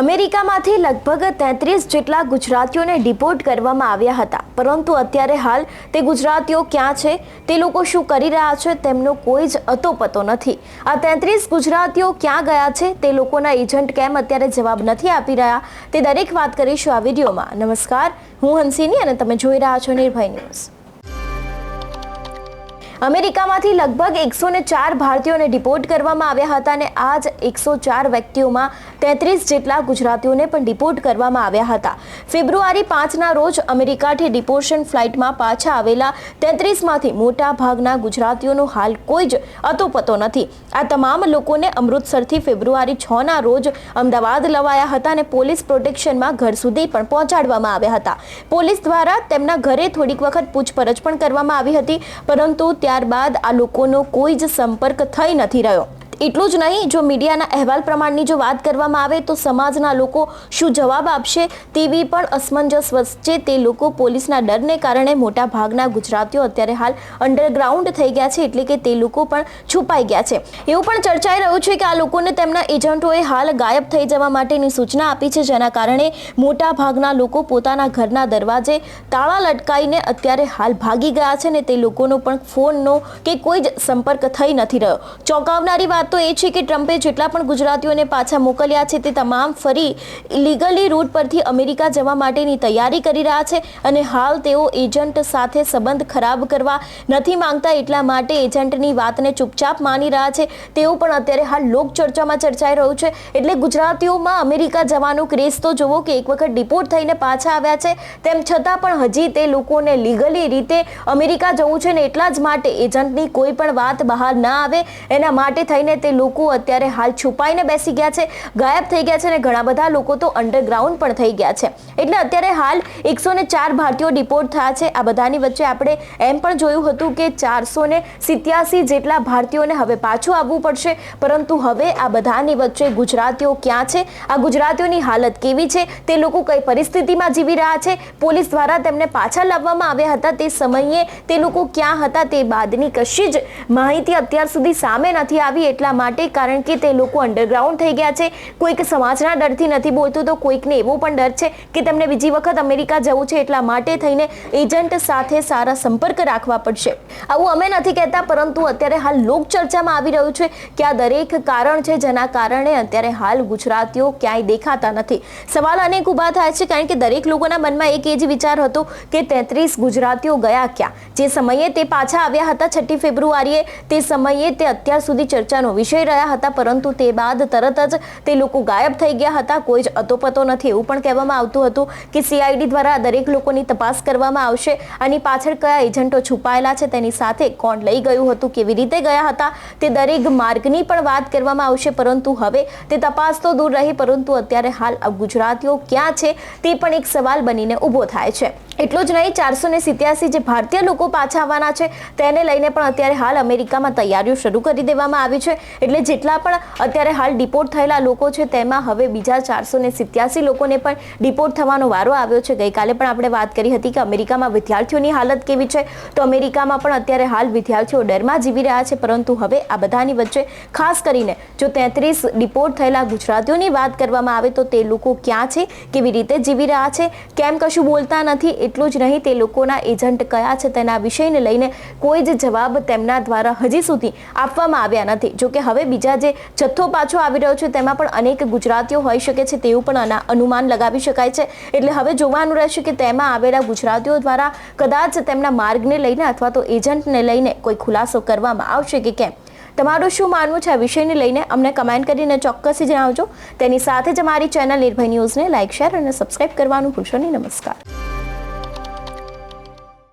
અમેરિકામાંથી લગભગ તેત્રીસ જેટલા ગુજરાતીઓને ડિપોર્ટ કરવામાં આવ્યા હતા. પરંતુ અત્યારે હાલ તે ગુજરાતીઓ ક્યાં છે, તે લોકો શું કરી રહ્યા છે, તેમનો કોઈ જ અતોપતો નથી. આ તેત્રીસ ગુજરાતીઓ ક્યાં ગયા છે, તે લોકોના એજન્ટ કેમ અત્યારે જવાબ નથી આપી રહ્યા, તે દરેક વાત કરીશું આ વિડીયોમાં. નમસ્કાર, હું હંસિની અને તમે જોઈ રહ્યા છો નિર્ભય ન્યૂઝ. અમેરિકામાંથી લગભગ એકસો ચાર ભારતીયોને ડિપોર્ટ કરવામાં આવ્યા હતા અને આ જ એકસો ચાર વ્યક્તિઓમાં તેત્રીસ જેટલા ગુજરાતીઓને પણ ડિપોર્ટ કરવામાં આવ્યા હતા. ફેબ્રુઆરી પાંચના રોજ અમેરિકાથી ડિપોર્શન ફ્લાઇટમાં પાછા આવેલા તેત્રીસમાંથી મોટા ભાગના ગુજરાતીઓનો હાલ કોઈ જ અતોપતો નથી. આ તમામ લોકોને અમૃતસરથી ફેબ્રુઆરી છના રોજ અમદાવાદ લવાયા હતા અને પોલીસ પ્રોટેક્શનમાં ઘર સુધી પણ પહોંચાડવામાં આવ્યા હતા. પોલીસ દ્વારા તેમના ઘરે થોડીક વખત પૂછપરછ પણ કરવામાં આવી હતી, પરંતુ ત્યારબાદ આ લોકોનો કોઈ જ સંપર્ક થઈ નથી રહ્યો. એટલું જ નહીં, જો મીડિયાના અહેવાલ પ્રમાણની જો વાત કરવામાં આવે તો સમાજના લોકો શું જવાબ આપશે તેવી પણ અસમંજસ વચ્ચે તે લોકો પોલીસના ડરને કારણે મોટા ભાગના ગુજરાતીઓ અત્યારે હાલ અંડરગ્રાઉન્ડ થઈ ગયા છે, એટલે કે તે લોકો પણ છુપાઈ ગયા છે. એવું પણ ચર્ચાઈ રહ્યું છે કે આ લોકોને તેમના એજન્ટોએ હાલ ગાયબ થઈ જવા માટેની સૂચના આપી છે, જેના કારણે મોટા ભાગના લોકો પોતાના ઘરના દરવાજે તાળા લટકાઈને અત્યારે હાલ ભાગી ગયા છે ને તે લોકોનો પણ ફોનનો કે કોઈ જ સંપર્ક થઈ નથી રહ્યો. ચોંકાવનારી વાત તો એ છે કે ટ્રમ્પે જેટલા પણ ગુજરાતીઓને પાછા મોકલ્યા છે તે તમામ ફરી લીગલી રૂટ પરથી અમેરિકા જવા માટેની તૈયારી કરી રહ્યા છે અને હાલ તેઓ એજન્ટ સાથે સંબંધ ખરાબ કરવા નથી માંગતા એટલા માટે એજન્ટની વાતને ચૂપચાપ માની રહ્યા છે. તેવું પણ અત્યારે હાલ લોકચર્ચામાં ચર્ચાઈ રહ્યું છે. એટલે ગુજરાતીઓમાં અમેરિકા જવાનો ક્રેઝ તો જોવો કે એક વખત ડિપોર્ટ થઈને પાછા આવ્યા છે. તેમ છતાં પણ હજી તે લોકોને લીગલી રીતે અમેરિકા જવું છે ને એટલા જ માટે એજન્ટની કોઈ પણ વાત બહાર ના આવે. એના માટે થઈને તે લોકો અત્યારે હાલ છુપાઈને બેસી ગયા છે, ગાયબ થઈ ગયા છે અને ઘણા બધા લોકો તો અંડરગ્રાઉન્ડ પણ થઈ ગયા છે. એટલે અત્યારે હાલ એકસો ને ચાર ભારતીયો ડિપોર્ટ થયા છે. આ બધાની વચ્ચે આપણે એમ પણ જોયું હતું કે ચારસો ને સિત્યાસી જેટલા ભારતીયોને હવે પાછું આવવું પડશે. પરંતુ હવે આ બધાની વચ્ચે ગુજરાતીઓ ક્યાં છે? આ ગુજરાતીઓની હાલત કેવી છે? તે લોકો કઈ પરિસ્થિતિમાં જીવી રહ્યા છે? પોલીસ દ્વારા તેમને પાછા લાવવામાં આવ્યા હતા તે સમયે તે લોકો ક્યાં હતા તે બાદની કશી જ માહિતી અત્યાર સુધી સામે નથી આવી. એટલા માટે કારણ કે તે લોકો અંડરગ્રાઉન્ડ થઈ ગયા છે. કોઈક સમાજના ડરથી નથી બોલતું તો કોઈકને એવો પણ ડર છે કે તમને બીજી વખત અમેરિકા જવું છે એટલા માટે થઈને એજન્ટ સાથે સારા સંપર્ક રાખવા પડશે. આવું અમે નથી કહેતા, પરંતુ અત્યારે હાલ લોકચર્ચામાં આવી રહ્યું છે કે આ દરેક કારણ છે જેના કારણે અત્યારે હાલ ગુજરાતીઓ ક્યાંય દેખાતા નથી. સવાલ અનેક ઊભા થાય છે કારણ કે દરેક લોકોના મનમાં એક એ જ વિચાર હતો કે તેત્રીસ ગુજરાતીઓ ગયા ક્યાં? જે સમયે તે પાછા આવ્યા હતા છઠ્ઠી ફેબ્રુઆરીએ, તે સમયે તે અત્યાર સુધી ચર્ચાનો વિષય રહ્યા હતા, પરંતુ તે બાદ તરત જ તે લોકો ગાયબ થઈ ગયા હતા. કોઈ જ અતોપતો નથી, એવું પણ કહેવામાં આવતું હતું કે સીઆઈડી દ્વારા દરેક લોકોની તપાસ કરવામાં આવશે આની પાછળ કયા એજન્ટો છુપાયેલા છે તેની સાથે કોણ લઈ ગયું હતું, કેવી રીતે ગયા હતા, તે દરેક માર્ગની પણ વાત કરવામાં આવશે. પરંતુ હવે તે તપાસ તો દૂર રહી, પરંતુ અત્યારે હાલ ગુજરાતીઓ ક્યાં છે તે પણ એક સવાલ બનીને ઊભો થાય છે. એટલું જ નહીં, ચારસો ને સિત્યાસી જે ભારતીય લોકો પાછા આવવાના છે, તેને લઈને પણ અત્યારે હાલ અમેરિકામાં તૈયારીઓ શરૂ કરી દેવામાં આવી છે. એટલે જેટલા પણ અત્યારે હાલ ડિપોર્ટ થયેલા લોકો છે, તેમાં હવે બીજા ચારસો ને સિત્યાસી લોકોને પણ ડિપોર્ટ થવાનો વારો આવ્યો છે. ગઈકાલે પણ આપણે વાત કરી હતી કે અમેરિકામાં વિદ્યાર્થીઓની હાલત કેવી છે. તો અમેરિકામાં પણ અત્યારે હાલ વિદ્યાર્થીઓ ડરમાં જીવી રહ્યા છે, પરંતુ હવે આ બધાની વચ્ચે ખાસ કરીને જો તેત્રીસ ડિપોર્ટ થયેલા ગુજરાતીઓની વાત કરવામાં આવે તો તે લોકો ક્યાં છે, કેવી રીતે જીવી રહ્યા છે, કેમ કશું બોલતા નથી એટલું જ નહીં, તે લોકોના એજન્ટ કયા છે તેના વિષયને લઈને કોઈ જ જવાબ તેમના દ્વારા હજી સુધી આપવામાં આવ્યા નથી. જોકે હવે બીજા જે જથ્થો પાછો આવી રહ્યો છે, તેમાં પણ અનેક ગુજરાતીઓ હોઈ શકે છે તેવું પણ અનુમાન લગાવી શકાય છે. એટલે હવે જોવાનું રહેશે કે તેમાં આવેલા ગુજરાતીઓ દ્વારા કદાચ તેમના માર્ગને લઈને અથવા તો એજન્ટને લઈને કોઈ ખુલાસો કરવામાં આવશે કે કેમ? તમારું શું માનવું છે આ વિષયને લઈને? અમને કમેન્ટ કરીને ચોક્કસથી જણાવજો. તેની સાથે જ અમારી ચેનલ નિર્ભય ન્યૂઝને લાઇક શેર અને સબસ્ક્રાઇબ કરવાનું ભૂલશો નહીં. નમસ્કાર.